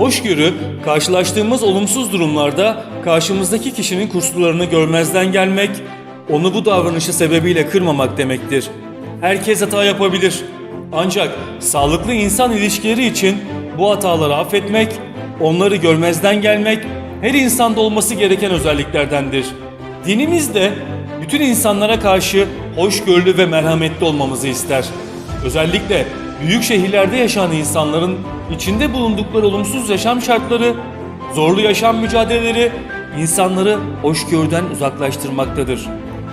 Hoşgörü, karşılaştığımız olumsuz durumlarda karşımızdaki kişinin kusurlarını görmezden gelmek, onu bu davranışı sebebiyle kırmamak demektir. Herkes hata yapabilir. Ancak sağlıklı insan ilişkileri için bu hataları affetmek, onları görmezden gelmek her insanda olması gereken özelliklerdendir. Dinimiz de bütün insanlara karşı hoşgörülü ve merhametli olmamızı ister. Özellikle büyük şehirlerde yaşayan insanların içinde bulundukları olumsuz yaşam şartları, zorlu yaşam mücadeleleri insanları hoşgörüden uzaklaştırmaktadır.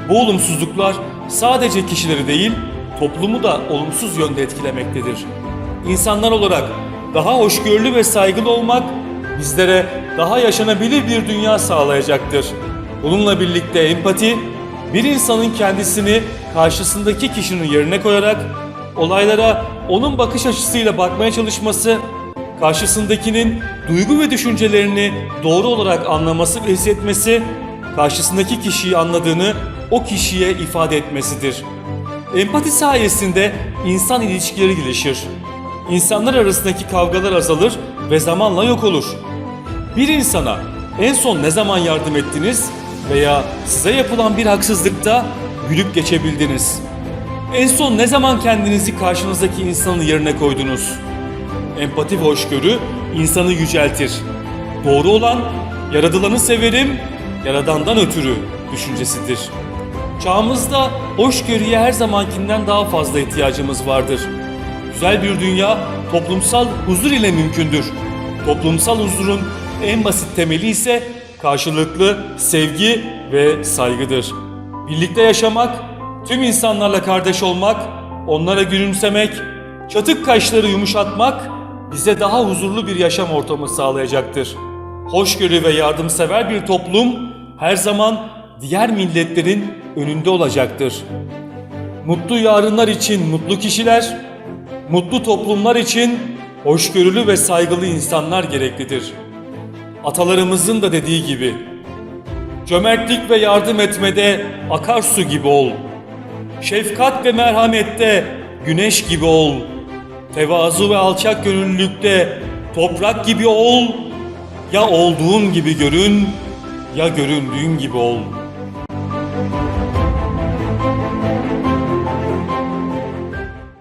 Bu olumsuzluklar sadece kişileri değil, toplumu da olumsuz yönde etkilemektedir. İnsanlar olarak daha hoşgörülü ve saygılı olmak bizlere daha yaşanabilir bir dünya sağlayacaktır. Bununla birlikte empati, bir insanın kendisini karşısındaki kişinin yerine koyarak olaylara onun bakış açısıyla bakmaya çalışması, karşısındakinin duygu ve düşüncelerini doğru olarak anlaması ve hissetmesi, karşısındaki kişiyi anladığını o kişiye ifade etmesidir. Empati sayesinde insan ilişkileri gelişir. İnsanlar arasındaki kavgalar azalır ve zamanla yok olur. Bir insana en son ne zaman yardım ettiniz veya size yapılan bir haksızlıkta gülüp geçebildiniz? En son ne zaman kendinizi karşınızdaki insanın yerine koydunuz? Empati ve hoşgörü insanı yüceltir. Doğru olan, yaradılanı severim, yaradandan ötürü düşüncesidir. Çağımızda hoşgörüye her zamankinden daha fazla ihtiyacımız vardır. Güzel bir dünya toplumsal huzur ile mümkündür. Toplumsal huzurun en basit temeli ise karşılıklı sevgi ve saygıdır. Birlikte yaşamak, tüm insanlarla kardeş olmak, onlara gülümsemek, çatık kaşları yumuşatmak bize daha huzurlu bir yaşam ortamı sağlayacaktır. Hoşgörü ve yardımsever bir toplum her zaman diğer milletlerin önünde olacaktır. Mutlu yarınlar için mutlu kişiler, mutlu toplumlar için hoşgörülü ve saygılı insanlar gereklidir. Atalarımızın da dediği gibi, cömertlik ve yardım etmede akarsu gibi ol. Şefkat ve merhamette güneş gibi ol. Tevazu ve alçak gönüllülükte toprak gibi ol. Ya olduğun gibi görün, ya göründüğün gibi ol.''